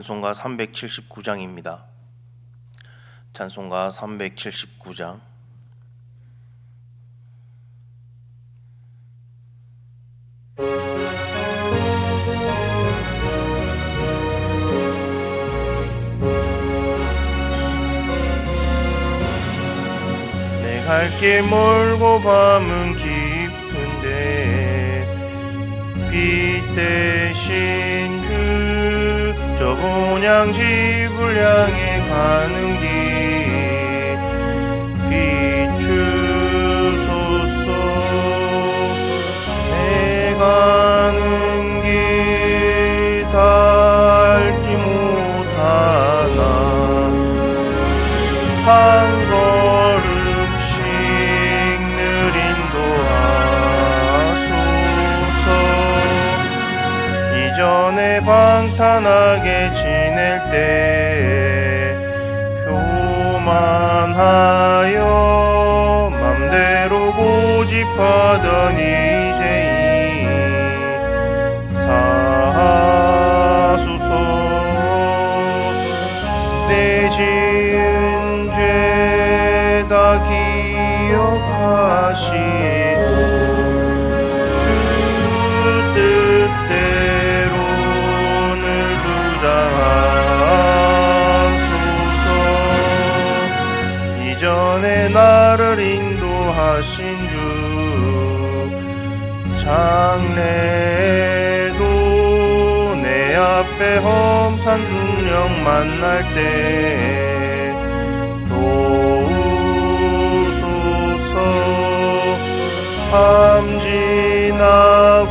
찬송가 379장입니다. 찬송가 379장. 내 갈 길 멀고 밤은 깊은데 빛 대신 주 저 본향 집을 향해 가는 길 지은 죄 다 기억하시고 주 뜻대로 늘 주장하소서. 이전에 나를 인도하신 주 장래도 내 앞에 험산 중령 만날 때 도우소서 밤 지나고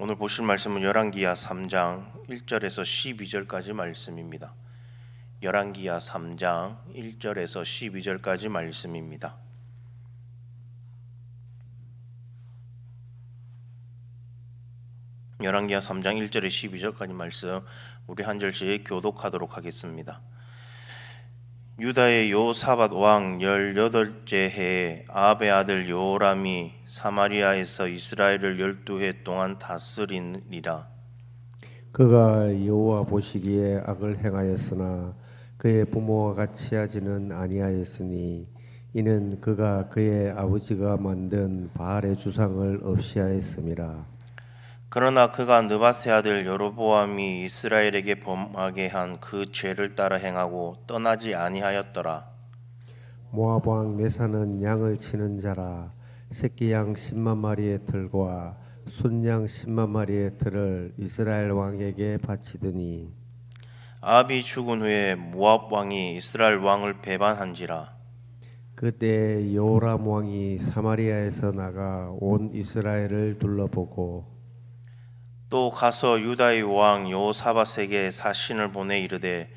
오늘 보실 말씀은 열왕기야 3장 1절에서 12절까지 말씀입니다. 열왕기야 3장 1절에서 12절까지 말씀입니다. 열왕기야 3장 1절에 12절까지 말씀 우리 한 절씩 교독하도록 하겠습니다. 유다의 요사밧 왕 18째 해에 아합의 아들 요람이 사마리아에서 이스라엘을 12해 동안 다스리니라. 그가 여호와 보시기에 악을 행하였으나 그의 부모와 같이 하지는 아니하였으니 이는 그가 그의 아버지가 만든 바알의 주상을 없이 하였음이라. 그러나 그가 느바세 아들 여로보암이 이스라엘에게 범하게 한 그 죄를 따라 행하고 떠나지 아니하였더라. 모압 왕 메사는 양을 치는 자라 새끼 양 10만 마리의 틀과 순양 10만 마리의 틀을 이스라엘 왕에게 바치더니 아합이 죽은 후에 모압 왕이 이스라엘 왕을 배반한지라. 그때 여호람 왕이 사마리아에서 나가 온 이스라엘을 둘러보고 또 가서 유다의 왕 여호사밧에게 사신을 보내 이르되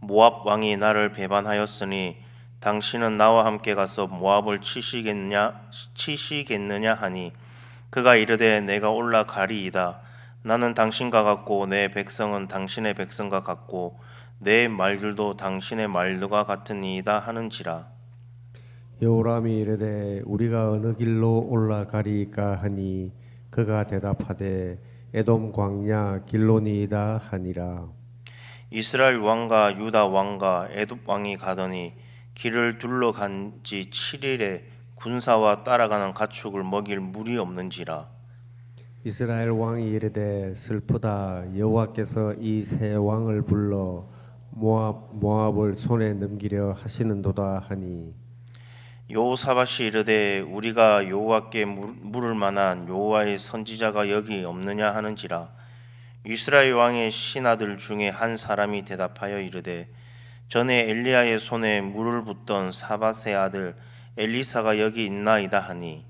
모압 왕이 나를 배반하였으니 당신은 나와 함께 가서 모압을 치시겠냐 치시겠느냐 하니 그가 이르되 내가 올라가리이다. 나는 당신과 같고 내 백성은 당신의 백성과 같고 내 말들도 당신의 말들과 같으니이다 하는지라. 여호람이 이르되 우리가 어느 길로 올라가리까 하니 그가 대답하되 에돔 광야 길론이이다 하니라. 이스라엘 왕과 유다 왕과 에돔 왕이 가더니 길을 둘러간 지 7일에 군사와 따라가는 가축을 먹일 물이 없는지라. 이스라엘 왕이 이르되 슬프다. 여호와께서 이 세 왕을 불러 모압 모압을 손에 넘기려 하시는도다 하니 여호사밧이 이르되 우리가 물- 물을 만한 여호와의 선지자가 여기 없느냐 하는지라. 이스라엘 왕의 신하들 중에 한 사람이 대답하여 이르되 전에 엘리야의 손에 물을 붓던 사밧의 아들 엘리사가 여기 있나이다 하니.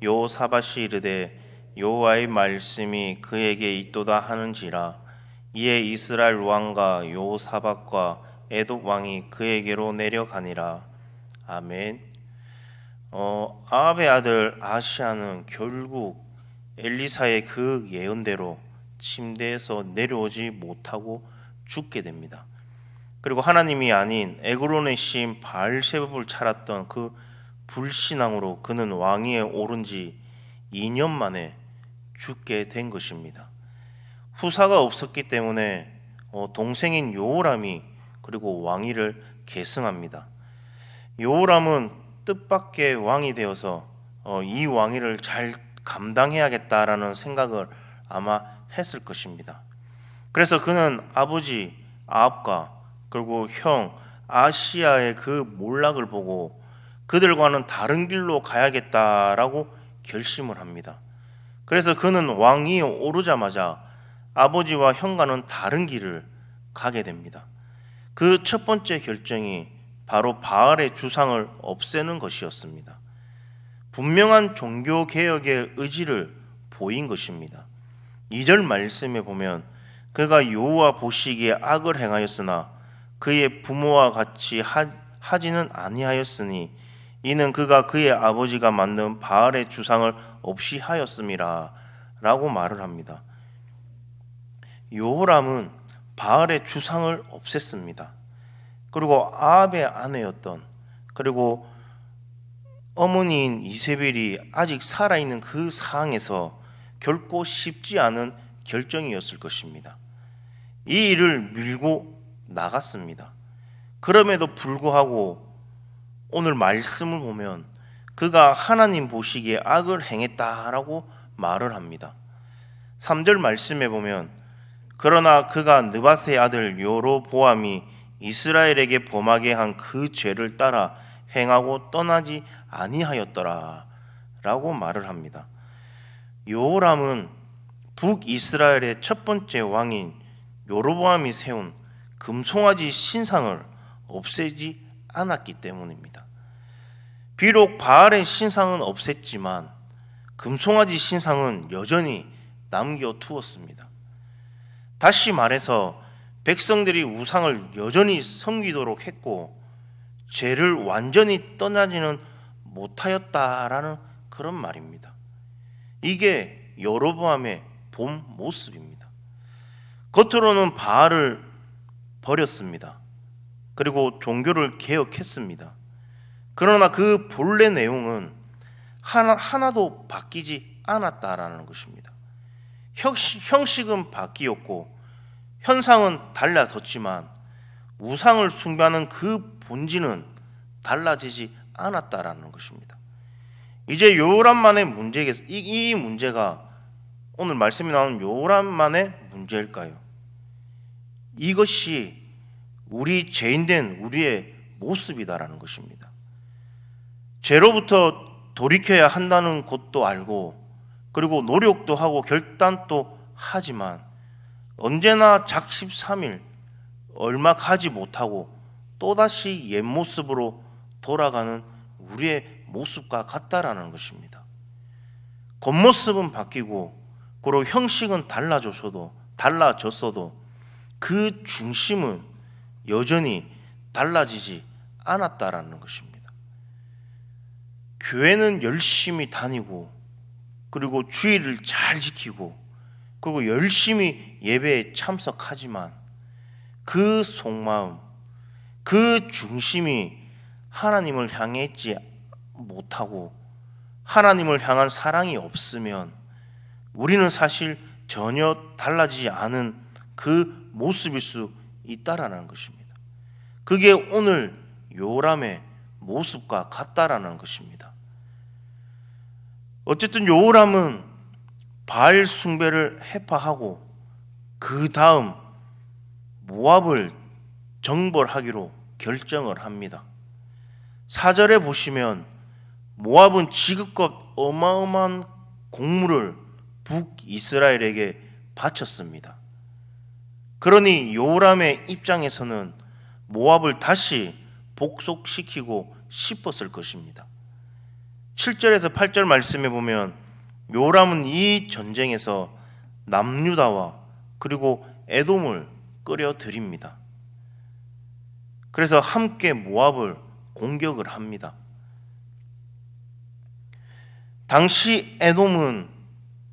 여호사밧이 이르되 여호와의 말씀이 그에게 있도다 하는지라. 이에 이스라엘 왕과 여호사밧과 에돔 왕이 그에게로 내려가니라 아멘. 어, 아합의 아들 아시아는 결국 엘리사의 그 예언대로 침대에서 내려오지 못하고 죽게 됩니다. 그리고 하나님이 아닌 에그론의 신 바알세법을 차렸던 그 불신앙으로 그는 왕위에 오른 지 2년 만에 죽게 된 것입니다. 후사가 없었기 때문에 어, 동생인 요람이 그리고 왕위를 계승합니다. 요람은 뜻밖의 왕이 되어서 어, 이 왕위를 잘 감당해야겠다라는 생각을 아마 했을 것입니다. 그래서 그는 아버지 아합과 그리고 형 아시아의 그 몰락을 보고 그들과는 다른 길로 가야겠다라고 결심을 합니다. 그래서 그는 왕위에 오르자마자 아버지와 형과는 다른 길을 가게 됩니다. 그 첫 번째 결정이 바로 바알의 주상을 없애는 것이었습니다. 분명한 종교 개혁의 의지를 보인 것입니다. 2절 말씀에 보면 그가 여호와 보시기에 악을 행하였으나 그의 부모와 같이 하, 하지는 아니하였으니 이는 그가 그의 아버지가 만든 바알의 주상을 없이 하였음이라 라고 말을 합니다. 요호람은 바알의 주상을 없앴습니다. 그리고 아합의 아내였던 그리고 어머니인 이세벨이 아직 살아있는 그 상황에서 결코 쉽지 않은 결정이었을 것입니다. 이 일을 밀고 나갔습니다. 그럼에도 불구하고 오늘 말씀을 보면 그가 하나님 보시기에 악을 행했다라고 말을 합니다. 3절 말씀에 보면 그러나 그가 느바스의 아들 요로보암이 이스라엘에게 범하게 한 그 죄를 따라 행하고 떠나지 아니하였더라 라고 말을 합니다. 요람은 북이스라엘의 첫 번째 왕인 요로보암이 세운 금송아지 신상을 없애지 않았기 때문입니다. 비록 바알의 신상은 없앴지만 금송아지 신상은 여전히 남겨두었습니다. 다시 말해서 백성들이 우상을 여전히 섬기도록 했고 죄를 완전히 떠나지는 못하였다라는 그런 말입니다. 이게 여로보암의 본 모습입니다. 겉으로는 바알을 버렸습니다. 그리고 종교를 개혁했습니다. 그러나 그 본래 내용은 하나, 하나도 바뀌지 않았다라는 것입니다. 형식, 형식은 바뀌었고 현상은 달라졌지만 우상을 숭배하는 그 본질은 달라지지 않았다라는 것입니다. 이제 요람만의 문제겠 이, 이 문제가 오늘 말씀이 나오는 요람만의 문제일까요? 이것이 우리 죄인된 우리의 모습이다라는 것입니다. 죄로부터 돌이켜야 한다는 것도 알고 그리고 노력도 하고 결단도 하지만 언제나 작십삼일 얼마 가지 못하고 또다시 옛 모습으로 돌아가는 우리의 모습과 같다라는 것입니다. 겉모습은 바뀌고 그리고 형식은 달라졌어도 달라졌어도 그 중심은 여전히 달라지지 않았다라는 것입니다. 교회는 열심히 다니고 그리고 주의를 잘 지키고 그리고 열심히 예배에 참석하지만 그 속마음, 그 중심이 하나님을 향해 있지 못하고 하나님을 향한 사랑이 없으면 우리는 사실 전혀 달라지지 않은 그 모습일 수 있다라는 것입니다. 그게 오늘 요람의 모습과 같다라는 것입니다. 어쨌든 요람은 바알 숭배를 해파하고 그 다음 모압을 정벌하기로 결정을 합니다. 사절에 보시면 모압은 지극껏 어마어마한 공물을 북이스라엘에게 바쳤습니다. 그러니 요람의 입장에서는 모압을 다시 복속시키고 싶었을 것입니다. 7절에서 8절 말씀에 보면 요람은 이 전쟁에서 남유다와 그리고 에돔을 끌어 들입니다. 그래서 함께 모압을 공격을 합니다. 당시 에돔은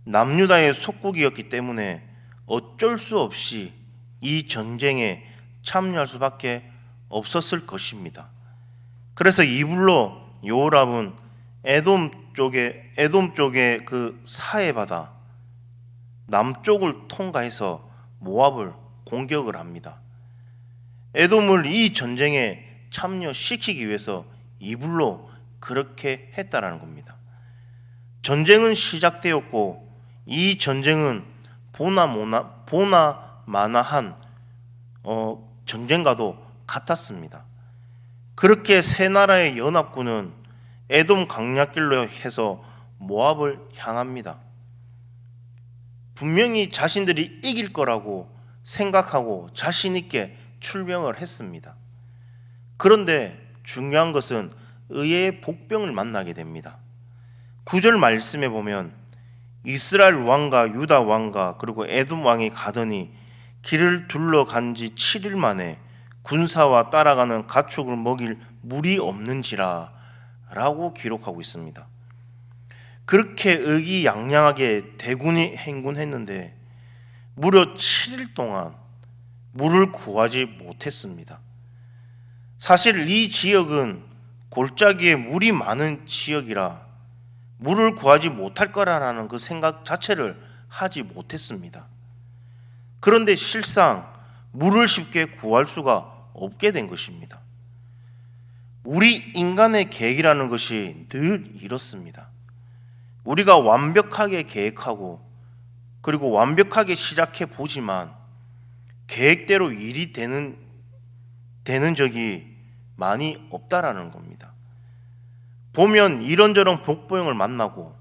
남유다의 속국이었기 때문에 어쩔 수 없이 이 전쟁에 참여할 수밖에 없었을 것입니다. 그래서 이불로 요람은 에돔 쪽에 에돔 쪽의 그 사해 바다 남쪽을 통과해서 모압을 공격을 합니다. 에돔을 이 전쟁에 참여시키기 위해서 이불로 그렇게 했다라는 겁니다. 전쟁은 시작되었고 이 전쟁은 보나 모나 보나 마나한 어, 전쟁과도 같았습니다. 그렇게 세 나라의 연합군은 에돔 강약길로 해서 모압을 향합니다. 분명히 자신들이 이길 거라고 생각하고 자신 있게 출병을 했습니다. 그런데 중요한 것은 의의 복병을 만나게 됩니다. 구절 말씀에 보면 이스라엘 왕과 유다 왕과 그리고 에돔 왕이 가더니 길을 둘러간 지 7일 만에 군사와 따라가는 가축을 먹일 물이 없는지라 라고 기록하고 있습니다. 그렇게 의기양양하게 대군이 행군했는데 무려 7일 동안 물을 구하지 못했습니다. 사실 이 지역은 골짜기에 물이 많은 지역이라 물을 구하지 못할 거라는 그 생각 자체를 하지 못했습니다. 그런데 실상 물을 쉽게 구할 수가 없게 된 것입니다. 우리 인간의 계획이라는 것이 늘 이렇습니다. 우리가 완벽하게 계획하고 그리고 완벽하게 시작해 보지만 계획대로 일이 되는 되는 적이 많이 없다라는 겁니다. 보면 이런저런 복보형을 만나고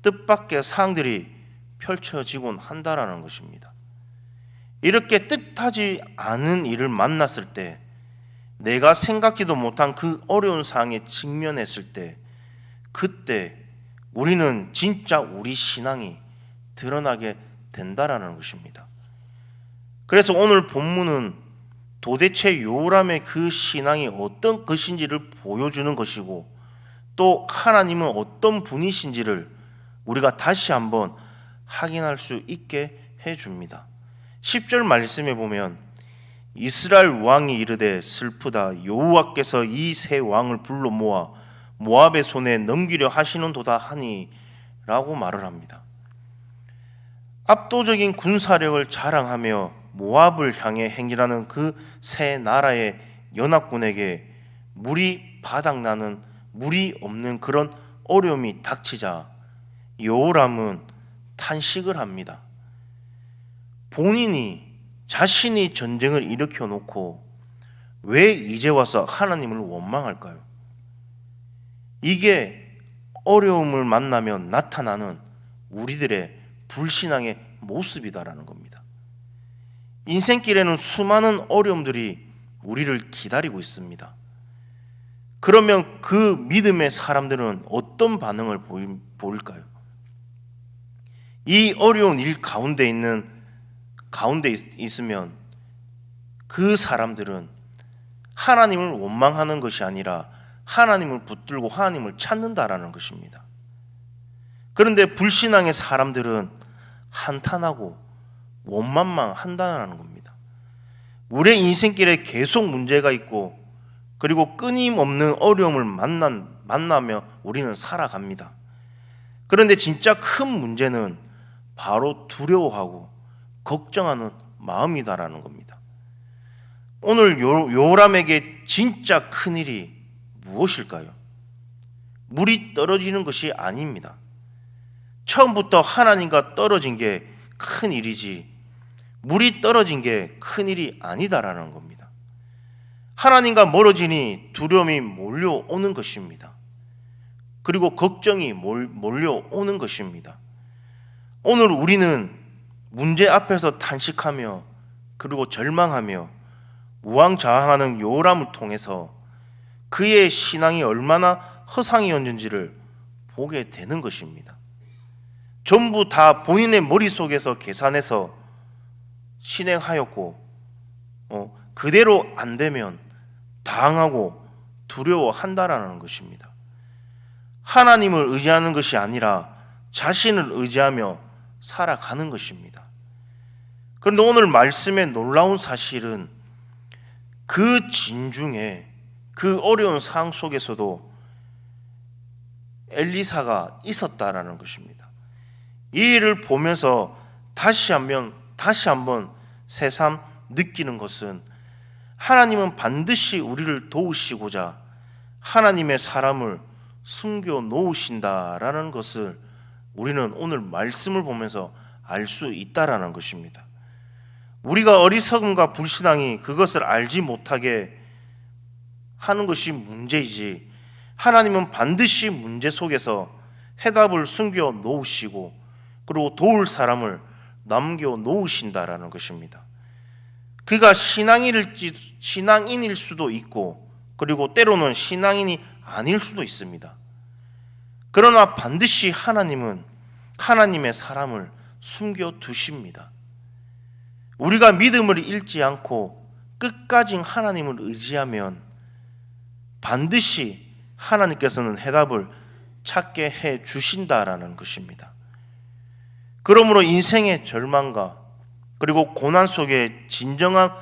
뜻밖의 사항들이 펼쳐지곤 한다라는 것입니다. 이렇게 뜻하지 않은 일을 만났을 때 내가 생각지도 못한 그 어려운 상황에 직면했을 때 그때 우리는 진짜 우리 신앙이 드러나게 된다라는 것입니다. 그래서 오늘 본문은 도대체 요람의 그 신앙이 어떤 것인지를 보여주는 것이고 또 하나님은 어떤 분이신지를 우리가 다시 한번 확인할 수 있게 해 줍니다. 10절 말씀에 보면 이스라엘 왕이 이르되 슬프다 여호와께서 이 세 왕을 불러 모아 모압의 손에 넘기려 하시는도다 하니라고 말을 합니다. 압도적인 군사력을 자랑하며 모압을 향해 행진하는 그 세 나라의 연합군에게 물이 바닥나는 물이 없는 그런 어려움이 닥치자 여호람은 탄식을 합니다. 본인이 자신이 전쟁을 일으켜 놓고 왜 이제 와서 하나님을 원망할까요? 이게 어려움을 만나면 나타나는 우리들의 불신앙의 모습이다라는 겁니다. 인생길에는 수많은 어려움들이 우리를 기다리고 있습니다. 그러면 그 믿음의 사람들은 어떤 반응을 보일까요? 이 어려운 일 가운데 있는 가운데 있 으면 그 사람들은 하나님을 원망하는 것이 아니라 하나님을 붙들고 하나님을 찾는다라는 것입니다. 그런데 불신앙의 사람들은 한탄하고 원망만 한다는 겁니다. 우리의 인생길에 계속 문제가 있고 그리고 끊임없는 어려움을 만난, 만나며 우리는 살아갑니다. 그런데 진짜 큰 문제는 바로 두려워하고 걱정하는 마음이다라는 겁니다. 오늘 요, 요람에게 진짜 큰 일이 무엇일까요? 물이 떨어지는 것이 아닙니다. 처음부터 하나님과 떨어진 게 큰 일이지 물이 떨어진 게 큰 일이 아니다라는 겁니다. 하나님과 멀어지니 두려움이 몰려오는 것입니다. 그리고 걱정이 몰- 몰려오는 것입니다. 오늘 우리는 문제 앞에서 탄식하며 그리고 절망하며 우왕좌왕하는 요람을 통해서 그의 신앙이 얼마나 허상이었는지를 보게 되는 것입니다. 전부 다 본인의 머릿속에서 계산해서 실행하였고 어, 그대로 안 되면 당하고 두려워한다라는 것입니다. 하나님을 의지하는 것이 아니라 자신을 의지하며 살아가는 것입니다. 그런데 오늘 말씀의 놀라운 사실은 그 진중에 그 어려운 상황 속에서도 엘리사가 있었다라는 것입니다. 이 일을 보면서 다시 한번 다시 한번 새삼 느끼는 것은 하나님은 반드시 우리를 도우시고자 하나님의 사람을 숨겨 놓으신다라는 것을 우리는 오늘 말씀을 보면서 알 수 있다라는 것입니다. 우리가 어리석음과 불신앙이 그것을 알지 못하게 하는 것이 문제이지 하나님은 반드시 문제 속에서 해답을 숨겨 놓으시고 그리고 도울 사람을 남겨 놓으신다라는 것입니다. 그가 신앙인일지 신앙인일 수도 있고 그리고 때로는 신앙인이 아닐 수도 있습니다. 그러나 반드시 하나님은 하나님의 사람을 숨겨 두십니다. 우리가 믿음을 잃지 않고 끝까지 하나님을 의지하면 반드시 하나님께서는 해답을 찾게 해 주신다라는 것입니다. 그러므로 인생의 절망과 그리고 고난 속에 진정한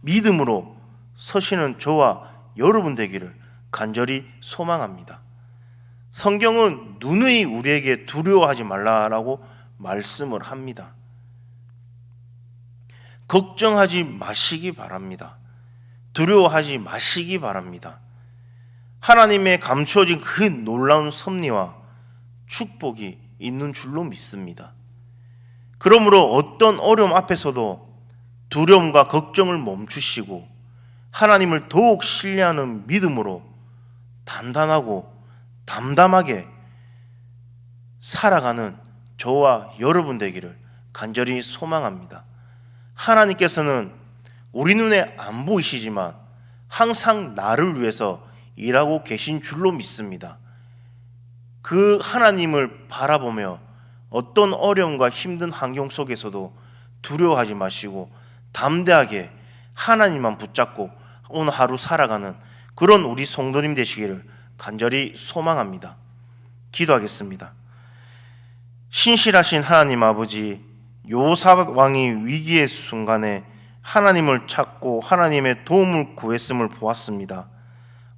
믿음으로 서시는 저와 여러분 되기를 간절히 소망합니다. 성경은 누누이 우리에게 두려워하지 말라라고 말씀을 합니다. 걱정하지 마시기 바랍니다. 두려워하지 마시기 바랍니다. 하나님의 감추어진 그 놀라운 섭리와 축복이 있는 줄로 믿습니다. 그러므로 어떤 어려움 앞에서도 두려움과 걱정을 멈추시고 하나님을 더욱 신뢰하는 믿음으로 단단하고 담담하게 살아가는 저와 여러분 되기를 간절히 소망합니다. 하나님께서는 우리 눈에 안 보이시지만 항상 나를 위해서 일하고 계신 줄로 믿습니다. 그 하나님을 바라보며 어떤 어려움과 힘든 환경 속에서도 두려워하지 마시고 담대하게 하나님만 붙잡고 오늘 하루 살아가는 그런 우리 성도님 되시기를 간절히 소망합니다. 기도하겠습니다. 신실하신 하나님 아버지 요사밧 왕이 위기의 순간에 하나님을 찾고 하나님의 도움을 구했음을 보았습니다.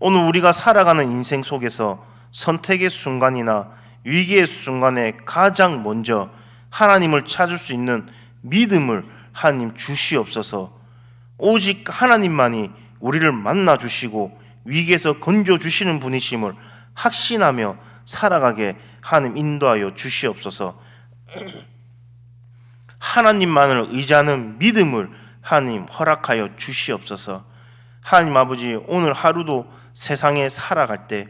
오늘 우리가 살아가는 인생 속에서 선택의 순간이나 위기의 순간에 가장 먼저 하나님을 찾을 수 있는 믿음을 하나님 주시옵소서. 오직 하나님만이 우리를 만나 주시고 위기에서 건져 주시는 분이심을 확신하며 살아가게 하나님 인도하여 주시옵소서. 하나님만을 의지하는 믿음을 하나님 허락하여 주시옵소서. 하나님 아버지 오늘 하루도 세상에 살아갈 때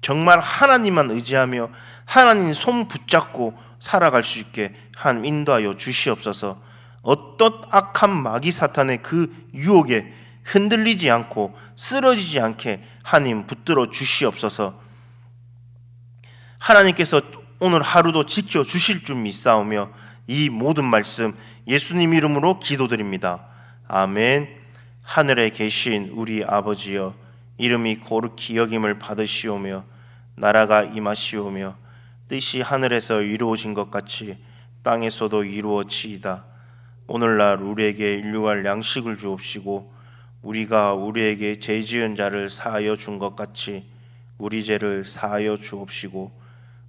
정말 하나님만 의지하며 하나님 손 붙잡고 살아갈 수 있게 하나님 인도하여 주시옵소서. 어떤 악한 마귀 사탄의 그 유혹에 흔들리지 않고 쓰러지지 않게 하나님 붙들어 주시옵소서. 하나님께서 오늘 하루도 지켜 주실 줄 믿사오며 이 모든 말씀 예수님 이름으로 기도드립니다. 아멘. 하늘에 계신 우리 아버지여 이름이 거룩히 여김을 받으시오며 나라가 임하시오며 뜻이 하늘에서 이루어진 것 같이 땅에서도 이루어지이다. 오늘날 우리에게 일용할 양식을 주옵시고 우리가 우리에게 죄 지은 자를 사하여 준 것 같이 우리 죄를 사하여 주옵시고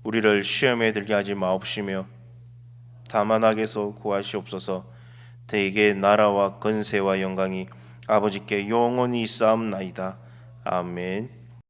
우리를 시험에 들게 하지 마옵시며 다만 악에서 구하시옵소서. 대개 나라와 건세와 영광이 아버지께 영원히 쌓옵나이다. 아멘.